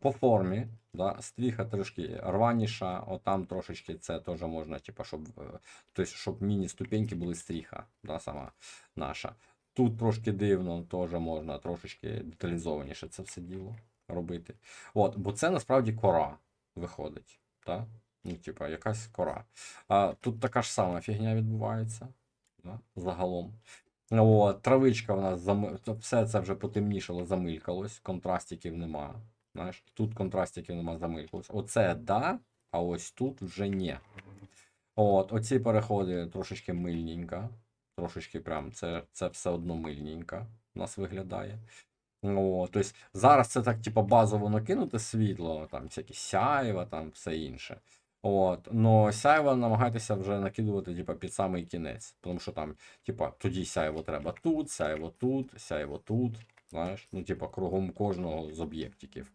По формі, да, стріха трошки рваніша, отам трошечки це теж можна, типа, щоб, е, тобто, щоб міні-ступеньки були стріха, да, сама наша. Тут трошки дивно, теж можна трошечки деталізованіше це все діло робити. От, бо це насправді кора виходить. Да? Ну, типа, якась кора. А, тут така ж сама фігня відбувається. Да? Загалом. От, травичка в нас зам... все це вже потемнішало, замилькалось, контрастиків нема. Знаєш, тут контрастиків нема, замилькалось. Оце да, а ось тут вже ні. От, оці переходи трошечки мильненько. Трошечки прям це, це все одно мильненько у нас виглядає. О, тобто зараз це так, типу, базово накинути світло, там всякі сяєва, там все інше. От, но сяйво намагайтеся вже накидувати, типу, під самий кінець. Тому що там, типа, тоді сяйво треба тут, сяйво тут, сяйво тут. Знаєш, ну, типа, кругом кожного з об'єктиків.